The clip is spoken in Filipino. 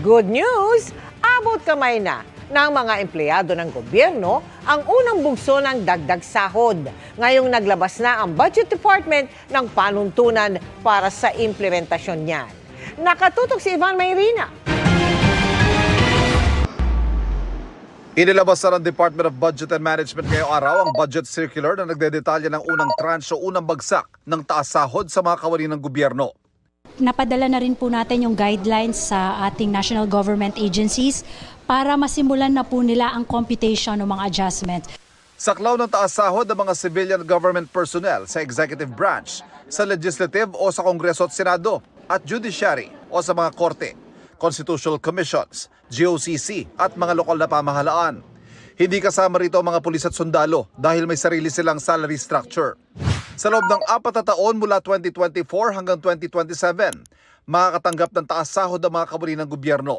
Good news! Abot kamay na ng mga empleyado ng gobyerno ang unang bugso ng dagdag sahod. Ngayong naglabas na ang Budget Department ng panuntunan para sa implementasyon niyan. Nakatutok si Ivan Mayrina. Inilabas na ng Department of Budget and Management ngayong araw ang budget circular na nagdedetalya ng unang tranche o unang bagsak ng taas sahod sa mga kawani ng gobyerno. Napadala na rin po natin yung guidelines sa ating national government agencies para masimulan na po nila ang computation ng mga adjustments. Saklaw ng taas sahod ng mga civilian government personnel sa executive branch, sa legislative o sa Kongreso at Senado, at judiciary o sa mga korte, constitutional commissions, GOCC at mga lokal na pamahalaan. Hindi kasama rito ang mga pulis at sundalo dahil may sarili silang salary structure. Sa loob ng apat na taon mula 2024 hanggang 2027, makakatanggap ng taas sahod ang mga kabuli ng gobyerno.